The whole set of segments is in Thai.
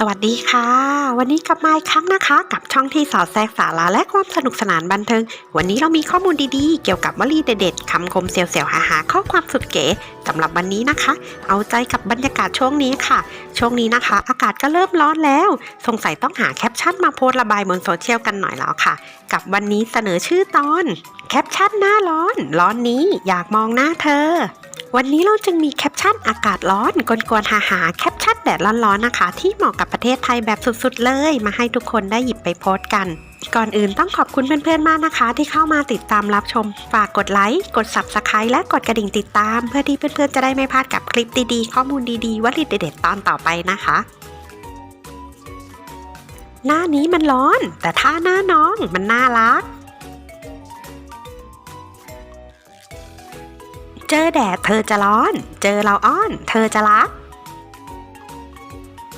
สวัสดีค่ะ วันนี้กลับมาอีกครั้งนะคะ กับช่องที่สอดแทรกสาระและความสนุกสนานบันเทิง วันนี้เรามีข้อมูลดีๆ เกี่ยวกับวลีเด็ดๆคำคมเสียวๆหาๆข้อความสุดเก๋สำหรับวันนี้นะคะ เอาใจกับบรรยากาศช่วงนี้ค่ะ ช่วงนี้นะคะ อากาศก็เริ่มร้อนแล้ว สงสัยต้องหาแคปชั่นมาโพสระบายบนโซเชียลกันหน่อยแล้วค่ะ กับวันนี้เสนอชื่อตอน แคปชั่นหน้าร้อน ร้อนนี้อยากมองหน้าเธอ วันนี้เราจึงมีแคปชั่นอากาศร้อนกวนๆหาหาแคปชั่นแดดร้อนๆนะคะ ที่เหมาะกับประเทศไทยแบบสุดๆเลย มาให้ทุกคนได้หยิบไปโพสต์กัน ก่อนอื่นต้องขอบคุณเพื่อนๆมากนะคะ ที่เข้ามาติดตามรับชม ฝากกดไลค์กด subscribe และกดกระดิ่งติดตาม เพื่อที่เพื่อนๆจะได้ไม่พลาดกับคลิปดีๆข้อมูลดีๆวลีเด็ดๆตอนต่อไปนะคะ หน้านี้มันร้อน แต่ถ้าหน้าน้องมันน่ารัก เจอแดดเธอจะร้อน เจอเราอ้อน เธอจะรัก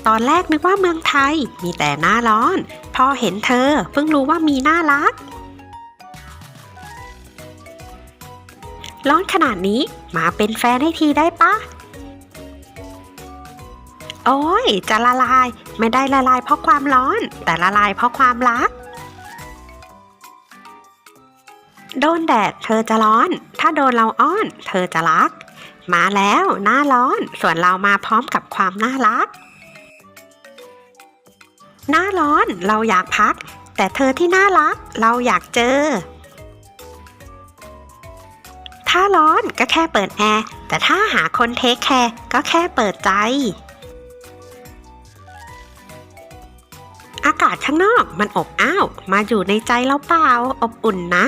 ตอนแรกนึกว่าเมืองไทยมีแต่หน้าร้อน พอเห็นเธอเพิ่งรู้ว่ามีหน้ารัก ร้อนขนาดนี้มาเป็นแฟนให้ทีได้ปะ โอ้ยจะละลายไม่ได้ละลายเพราะความร้อน แต่ละลายเพราะความรัก โดนแดดเธอจะร้อน ถ้าโดนเราอ้อน เธอจะรัก มาแล้วหน้าร้อน ส่วนเรามาพร้อมกับความน่ารัก หน้าร้อนเราอยากพัก แต่เธอที่น่ารัก เราอยากเจอ ถ้าร้อนก็แค่เปิดแอร์ แต่ถ้าหาคนเทคแคร์ก็แค่เปิดใจอากาศข้างนอกมันอบอ้าว มาอยู่ในใจเราเปล่า อบอุ่นนะ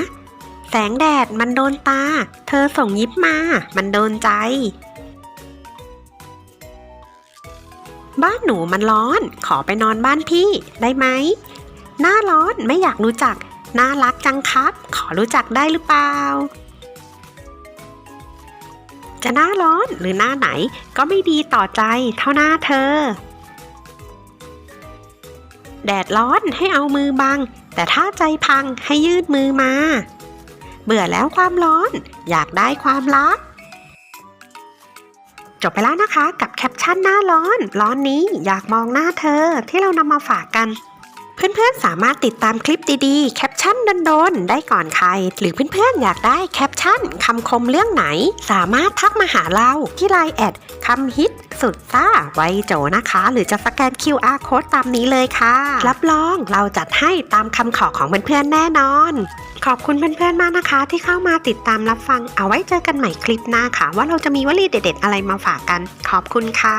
แสงแดดมันโดนตา เธอส่งยิ้มมา มันโดนใจ บ้านหนูมันร้อน ขอไปนอนบ้านพี่ได้ไหม หน้าร้อนไม่อยากรู้จัก น่ารักจังครับ ขอรู้จักได้หรือเปล่า จะหน้าร้อนหรือหน้าไหนก็ไม่ดีต่อใจเท่าหน้าเธอ แดดร้อนให้เอามือบัง แต่ถ้าใจพังให้ยืดมือมา เบื่อแล้วความร้อน อยากได้ความรัก จบไปแล้วนะคะ กับแคปชั่นหน้าร้อน ร้อนนี้อยากมองหน้าเธอที่เรานำมาฝากกัน เพื่อนๆสามารถติดตามคลิปดีๆ แคปชั่นโดนๆได้ก่อนใคร หรือเพื่อนๆอยากได้แคปชั่นคำคมเรื่องไหน สามารถทักมาหาเราที่ไลน์แอดคำฮิต สุดซ่าไวโจนะคะ หรือจะสแกน QR code ตามนี้เลยค่ะ รับรองเราจัดให้ตามคำขอของเพื่อนๆแน่นอน ขอบคุณเพื่อนๆมากนะคะ ที่เข้ามาติดตามรับฟังเอาไว้เจอกันใหม่คลิปหน้าค่ะ ว่าเราจะมีวลีเด็ด ๆ อะไรมาฝากกัน ขอบคุณค่ะ